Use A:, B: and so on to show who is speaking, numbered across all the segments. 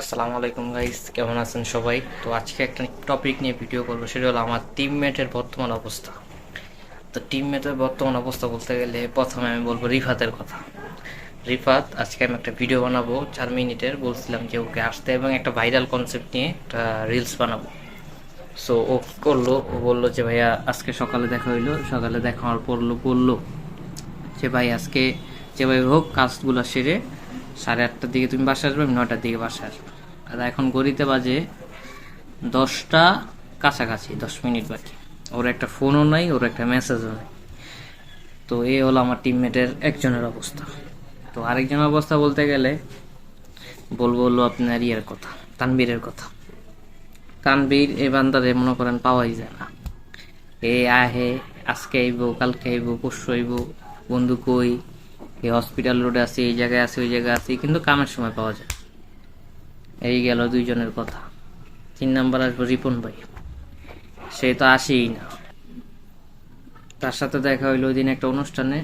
A: আসসালামু আলাইকুম গাইস, কেমন আছেন সবাই? তো আজকে একটা টপিক নিয়ে ভিডিও করব, সেটা হলো আমার টিমমেটের বর্তমান অবস্থা। তো টিমমেটের বর্তমান অবস্থা বলতে গেলে প্রথমে আমি বলব রিফাতের কথা। রিফাত, আজকে আমি একটা ভিডিও বানাবো, চার মিনিটের, বলছিলাম যে ওকে আসতে এবং একটা ভাইরাল কনসেপ্ট নিয়ে একটা রিলস বানাবো। সো ও করল, ও বলল যে, ভাইয়া, আজকে সকালে দেখা হইল। সকালে দেখা হওয়ার পড়ল বলল যে, ভাই, আজকে যেভাবে হোক কাজগুলো সেরে সাড়ে আটটার দিকে তুমি বাসা আসবে, আমি নটার দিকে বাসা আসবে। আর এখন গড়িতে বাজে দশটা কাছাকাছি, দশ মিনিট বাকি। ওর একটা ফোনও নাই, ওর একটা মেসেজও নাই। তো এই হলো আমার টিমমেটের একজনের অবস্থা। তো আরেকজনের অবস্থা বলতে গেলে, বলব হলো আপনার ইয়ের কথা, তানবীরের কথা। তানবীর এই বান্দারে মনে করেন পাওয়াই যায় না। এ আহে, আজকে আইব, কালকে আইব, পরশু আইব, বন্ধু কই? এই হসপিটাল রোডে আছে, এই জায়গায় আছে, ওই জায়গায় আছে, কিন্তু কামের সময় পাওয়া যায়। এই গেল দুইজনের কথা। তিন নাম্বার আসব রিপন ভাই। সে তো আসেই না। তার সাথে দেখা হইল ওই দিন একটা অনুষ্ঠানে।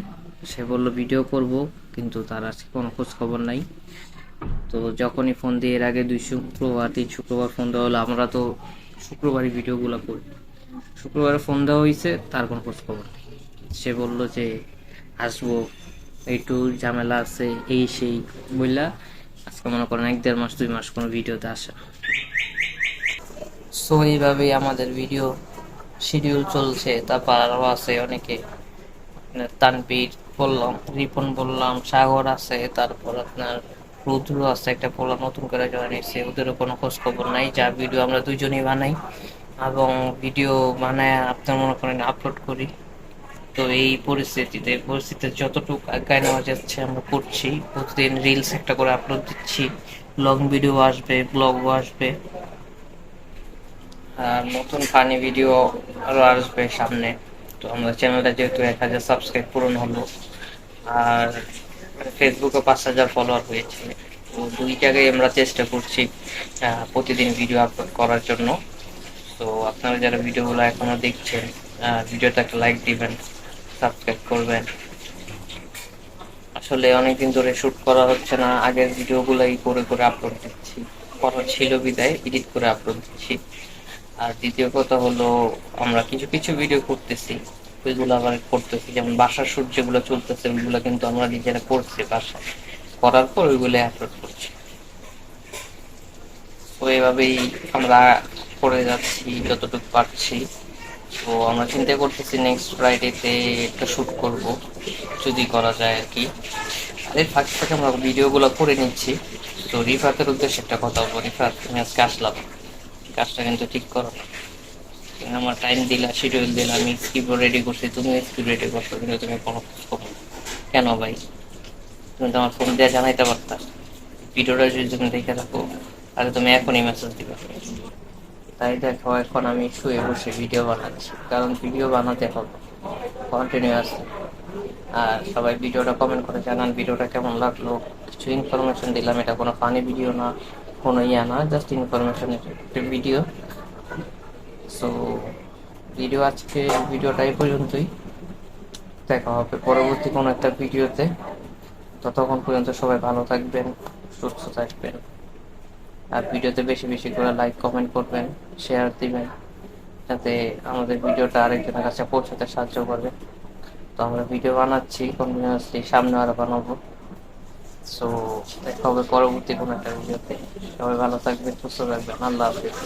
A: সে বলল, ভিডিও করব। কিন্তু তার আজকে কোনো খোঁজ খবর নাই। তো যখনই ফোন দিয়ে, এর আগে দুই শুক্রবার, তিন শুক্রবার ফোন দেওয়া হলো, আমরা তো শুক্রবারই ভিডিওগুলো করি। শুক্রবারে ফোন দেওয়া হয়েছে তার কোনো খোঁজ খবর নেই। সে বলল যে, আসব। একটু ঝামেলা আছে, এই সেই, বুঝলা? আজকে মনে করেন এক দেড় মাস, দুই মাস কোনো ভিডিওতে আসে সো এইভাবেই আমাদের ভিডিও শিডিউল চলছে, তারপর আরও আছে অনেকে। তানবীর বললাম, রিপন বললাম, সাগর আছে, তারপর আপনার রুদ্র আছে, একটা পোলা নতুন করে জয়েন হয়েছে, ওদেরও কোনো খোঁজ খবর নাই, যা ভিডিও আমরা দুজনেই বানাই, এবং ভিডিও বানায় আপনার মনে করেন আপলোড করি। তো এই পরিস্থিতিতে পরিস্থিতিতে যতটুকু আগায় নেওয়া যাচ্ছে আমরা করছি। প্রতিদিন রিলস একটা করে আপলোড দিচ্ছি। লং ভিডিও আসবে ব্লগও আসবে। আর নতুন ফানি ভিডিও আরও আসবে সামনে। তো আমরা চ্যানেলটা যেহেতু এক হাজার সাবস্ক্রাইব পূরণ হলো, আর ফেসবুকে পাঁচ হাজার ফলোয়ার হয়েছে। তো দুই জায়গায় আমরা চেষ্টা করছি প্রতিদিন ভিডিও আপলোড করার জন্য। তো আপনারা যারা ভিডিওগুলো এখনও দেখছেন ভিডিওটা একটা লাইক দিবেন। সাবস্ক্রাইব করবেন। আসলে অনেকদিন ধরে শুট করা হচ্ছে না, আগের ভিডিওগুলাই করে করে আপলোড দিচ্ছি। করা ছিল বিদায় এডিট করে আপলোড দিচ্ছি। আর দ্বিতীয় কথা হলো, আমরা কিছু কিছু ভিডিও করতেছি, ওইগুলো আবার করতেছি। যেমন বাসার শুট যেগুলো চলতেছে, ওইগুলো কিন্তু আমরা নিজেরা করছি বাসায়। করার পর ওইগুলো আপলোড করছি। তো এভাবেই আমরা করে যাচ্ছি, যতটুকু পারছি। তো আমরা চিন্তা করতেছি নেক্সট ফ্রাইডেতে একটা শ্যুট করব, যদি করা যায় আর কি। আর এর ফাঁকে ফাঁকে আমরা ভিডিওগুলো করে নিচ্ছি। তো রিফাতের উদ্দেশ্যে একটা কথা বলব। রিফাত, তুমি আজকে আসলাম কাজটা কিন্তু ঠিক করো না। আমার টাইম দিলা শিডিউল দিলা, আমি স্ক্রিপ্ট রেডি করছি, তুমি স্ক্রিপ্ট রেডি করছ, কিন্তু তুমি কোনো কেন ভাই? তুমি তো আমার ফোন দিয়ে জানাইতে পারতা। ভিডিওটা যদি তুমি দেখে থাকো, তাহলে তুমি এখনই মেসেজ দিবে। তাই দেখো, এখন আমি শুয়ে বসে ভিডিও বানাচ্ছি। কারণ ভিডিও বানাতে হবে। কন্টিনিউয়াস আর সবাই ভিডিওটা কমেন্ট করে জানান ভিডিওটা কেমন লাগল? কিছু ইনফরমেশন দিলাম, এটা কোনো ফানি ভিডিও না, কোনো ইয়া না জাস্ট ইনফরমেশন একটা ভিডিও সো ভিডিও আজকে ভিডিওটা এই পর্যন্তই। দেখা হবে পরবর্তী কোনো একটা ভিডিওতে ততক্ষণ পর্যন্ত সবাই ভালো থাকবেন, সুস্থ থাকবেন। আর ভিডিওতে বেশি বেশি করে লাইক কমেন্ট করবেন শেয়ার দিবেন, যাতে আমাদের ভিডিওটা আরেকজনের কাছে পৌঁছাতে সাহায্য করবে। তো আমরা ভিডিও বানাচ্ছি কন্টিনিউয়াসলি সামনে আরও বানাবো। সো দেখা হবে পরবর্তী কোনো একটা ভিডিওতে সবাই ভালো থাকবেন, সুস্থ থাকবেন, আল্লাহ হাফিজ।